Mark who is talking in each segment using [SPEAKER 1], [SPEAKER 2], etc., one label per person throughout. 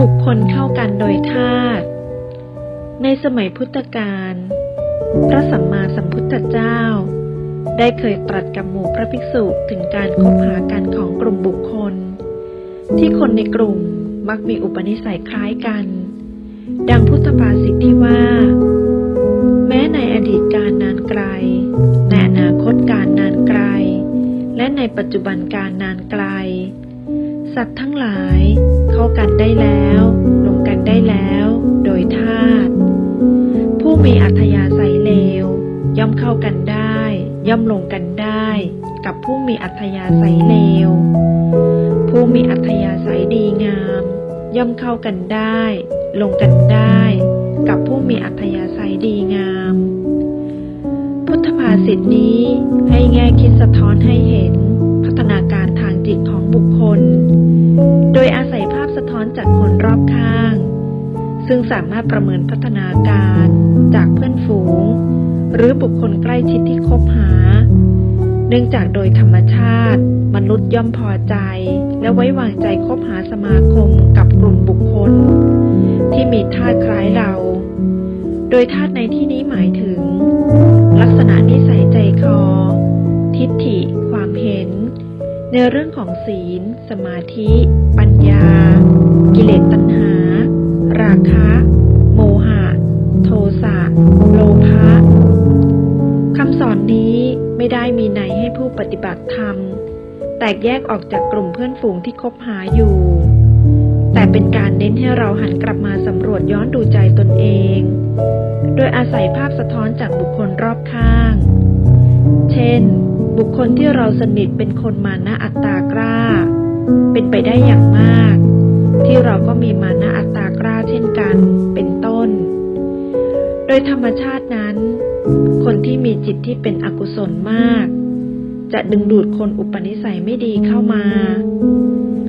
[SPEAKER 1] บุคคลเข้ากันโดยธาตุ ในสมัยพุทธกาล พระสัมมาสัมพุทธเจ้า ได้เคยตรัสกับหมู่พระภิกษุถึงการคบหากันของกลุ่มบุคคล ที่คนในกลุ่มมักมีอุปนิสัยคล้ายกัน ดังพุทธภาษิตที่ว่า แม้ในอดีตการนานไกล ในอนาคตการนานไกล และในปัจจุบันการนานไกล สัตว์ทั้งหลาย เข้ากันได้แล้ว ลงกันได้แล้ว โดยธาตุผู้มีอัธยาศัยเลว ย่อมเข้ากันได้ ย่อมลงกันได้ กับผู้มีอัธยาศัยเลว ผู้มีอัธยาศัยดีงาม ย่อมเข้ากันได้ ลงกันได้ กับผู้มีอัธยาศัยดีงาม พุทธภาษิตนี้ให้แง่คิดสะท้อนให้เห็นพัฒนาการ บุคคล โดยอาศัยภาพสะท้อนจากคนรอบข้าง ซึ่งสามารถประเมินพัฒนาการจากเพื่อนฝูง หรือบุคคลใกล้ชิดที่คบหา เนื่องจากโดยธรรมชาติ มนุษย์ย่อมพอใจ และไว้วางใจคบหาสมาคมกับกลุ่มบุคคล ที่มีธาตุคล้ายเรา โดยธาตุในที่นี้หมายถึง ลักษณะนิสัย ในเรื่องของศีล สมาธิ ปัญญา กิเลสตัณหา ราคะ โมหะ โทสะ โลภะคำสอนนี้ไม่ได้มีในให้ผู้ปฏิบัติธรรม แตกแยกออกจากกลุ่มเพื่อนฝูงที่คบหาอยู่ แต่เป็นการเน้นให้เราหันกลับมาสำรวจย้อนดูใจตนเอง โดยอาศัยภาพสะท้อนจากบุคคลรอบข้าง เช่น บุคคลที่เราสนิทเป็นคนมานะอัตตากล้า เป็นไปได้อย่างมาก ที่เราก็มีมานะอัตตากล้าเช่นกัน เป็นต้น โดยธรรมชาตินั้น คนที่มีจิตที่เป็นอกุศลมาก จะดึงดูดคนอุปนิสัยไม่ดีเข้ามา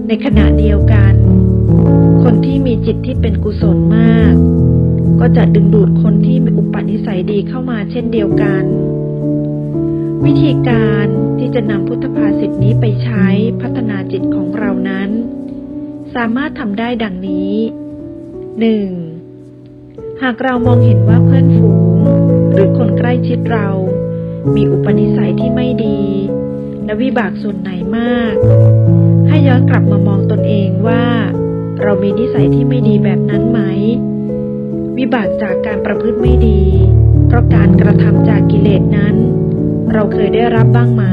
[SPEAKER 1] ในขณะเดียวกัน คนที่มีจิตที่เป็นกุศลมาก ก็จะดึงดูดคนที่มีอุปนิสัยดีเข้ามาเช่นเดียวกัน วิธีการที่จะนำพุทธภาษิตนี้ไปใช้พัฒนาจิตของเรานั้น สามารถทำได้ดังนี้ 1. หากเรามองเห็นว่าเพื่อนฝูง หรือคนใกล้ชิดเรา มีอุปนิสัยที่ไม่ดี และวิบากส่วนไหนมาก ให้ย้อนกลับมามองตนเองว่า เรามีนิสัยที่ไม่ดีแบบนั้นไหม วิบากจากการประพฤติไม่ดี เพราะการกระทำจากกิเลสนั้น เราเคยได้รับบ้างไหม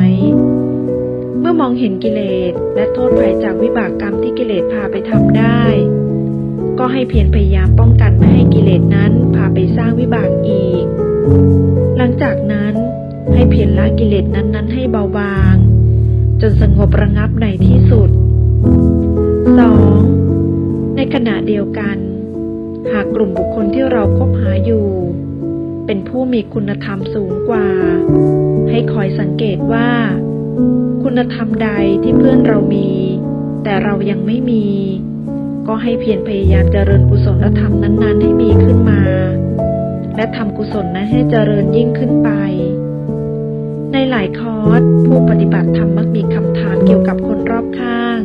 [SPEAKER 1] เมื่อมองเห็นกิเลสและโทษภัยจากวิบากกรรมที่กิเลสพาไปทำได้ ก็ให้เพียรพยายามป้องกันไม่ให้กิเลสนั้นพาไปสร้างวิบากอีก หลังจากนั้นให้เพียรละกิเลสนั้นๆ ให้เบาบาง จนสงบระงับในที่สุด 2. ในขณะเดียวกัน หากกลุ่มบุคคลที่เราคบหาอยู่ เป็นผู้มีคุณธรรมสูงกว่า ให้คอยสังเกตว่า คุณธรรมใดที่เพื่อนเรามี แต่เรายังไม่มี ก็ให้เพียรพยายามเจริญกุศลธรรมนั้น ๆ ให้มีขึ้นมา และทำกุศลนั้นให้เจริญยิ่งขึ้นไป ในหลายคอร์สผู้ปฏิบัติธรรมมักมีคำถามเกี่ยวกับคนรอบข้าง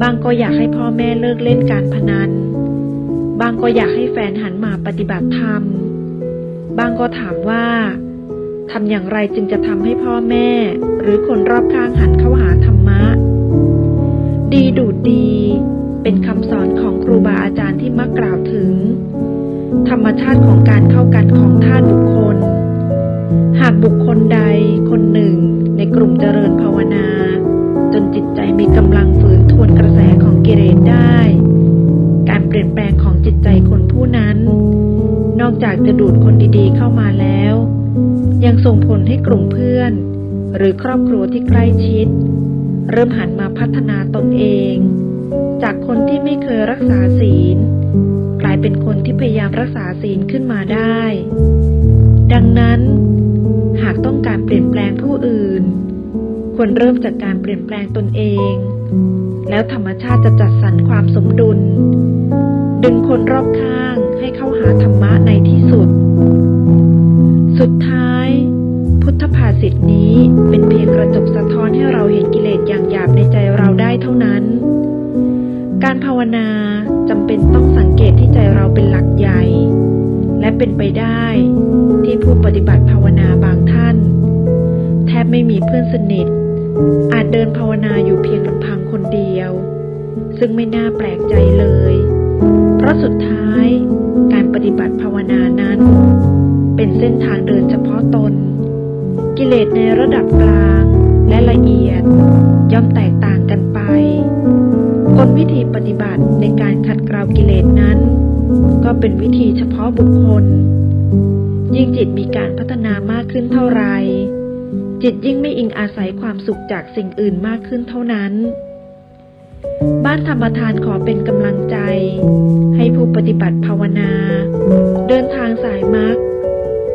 [SPEAKER 1] บางก็อยากให้พ่อแม่เลิกเล่นการพนัน บางก็อยากให้แฟนหันมาปฏิบัติธรรม บางก็ถามว่า ทำอย่างไรจึงจะทำให้พ่อแม่ หรือคนรอบข้างหันเข้าหาธรรมะ ดีดูดดี เป็นคำสอนของครูบาอาจารย์ที่มักกล่าวถึง ธรรมชาติของการเข้ากันของธาตุบุคคล หากบุคคลใดคนหนึ่งในกลุ่มเจริญภาวนา จนจิตใจมีกำลังฝืนทวนกระแสของกิเลสได้ การเปลี่ยนแปลงของจิตใจคนผู้นั้น นอกจากจะดูดคนดีๆเข้ามาแล้ว ยังส่งผลให้กลุ่มเพื่อน หรือครอบครัวที่ใกล้ชิด เริ่มหันมาพัฒนาตนเอง จากคนที่ไม่เคยรักษาศีล กลายเป็นคนที่พยายามรักษาศีลขึ้นมาได้ ดังนั้น หากต้องการเปลี่ยนแปลงผู้อื่น ควรเริ่มจากการเปลี่ยนแปลงตนเอง แล้วธรรมชาติจะจัดสรรความสมดุล ดึงคนรอบข้างให้เข้าหาธรรมะในที่สุด สุดท้าย พุทธภาษิตนี้เป็นเพียงกระจกสะท้อนให้เราเห็นกิเลสอย่างหยาบในใจเราได้เท่านั้น การภาวนาจำเป็นต้องสังเกตที่ใจเราเป็นหลักใหญ่ และเป็นไปได้ที่ผู้ปฏิบัติภาวนาบางท่าน แทบไม่มีเพื่อนสนิท อาจเดินภาวนาอยู่เพียงลำพังคนเดียว ซึ่งไม่น่าแปลกใจเลย เพราะสุดท้ายการปฏิบัติภาวนานั้น เป็นเส้นทางเดินเฉพาะตน กิเลสในระดับกลางและละเอียด ย่อมแตกต่างกันไป กลวิธีปฏิบัติในการขัดเกลากิเลสนั้น ก็เป็นวิธีเฉพาะบุคคล ยิ่งจิตมีการพัฒนามากขึ้นเท่าไร จิตยิ่งไม่อิงอาศัยความสุขจากสิ่งอื่นมากขึ้นเท่านั้น บ้านธรรมทานขอเป็นกำลังใจ ให้ผู้ปฏิบัติภาวนา เดินทางสายมรรค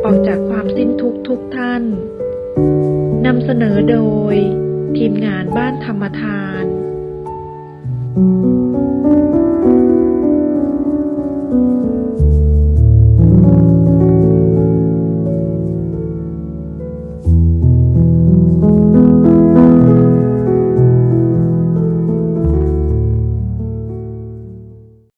[SPEAKER 1] ออกจากความสิ้นทุกข์ทุกท่านนำเสนอโดย ทีมงานบ้านธรรมทาน